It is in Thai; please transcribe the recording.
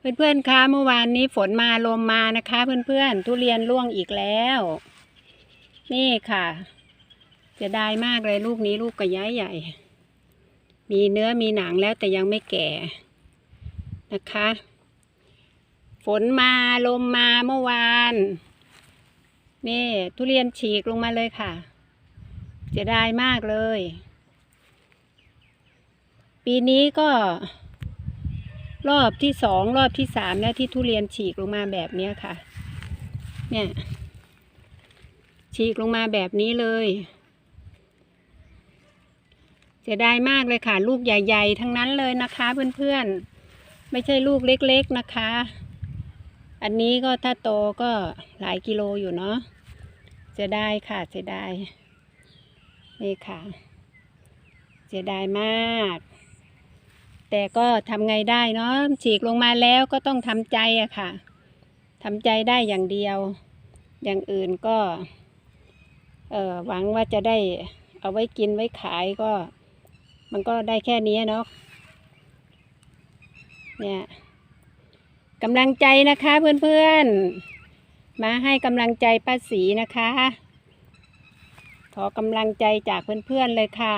เพื่อนๆคะเมื่อวานนี้ฝนมาลมมานะคะ เพื่อนๆทุเรียนร่วงอีกแล้ว นี่ค่ะเสียดายมากเลยลูกนี้ลูกก็ย้ายใหญ่ มีเนื้อมีหนังแล้วแต่ยังไม่แก่นะคะ ฝนมาลมมาเมื่อวานนี่ทุเรียนฉีกลงมาเลยค่ะเสียดายมากเลย ปีนี้ก็ รอบที่สองรอบที่สามแล้วที่ทุเรียนฉีกลงมาแบบเนี้ยค่ะ เนี่ย ฉีกลงมาแบบนี้เลยเสียดายมากเลยค่ะ ลูกใหญ่ ๆ ทั้งนั้นเลยนะคะ เพื่อนๆ ไม่ใช่ลูกเล็ก ๆนะคะ อันนี้ก็ถ้าโตก็หลายกิโลอยู่เนาะเสียดายค่ะเสียดายนี่ค่ะเสียดายมาก แต่ก็ทำไงได้เนาะฉีกลงมาแล้วก็ต้องทำใจอะค่ะทำใจได้อย่างเดียว อย่างอื่นก็เออหวังว่าจะได้เอาไว้กินไว้ขายก็ มันก็ได้แค่นี้เนาะเนี่ยกำลังใจนะคะเพื่อนๆ มาให้กำลังใจป้าสีนะคะ ขอกำลังใจจากเพื่อนๆเลยค่ะ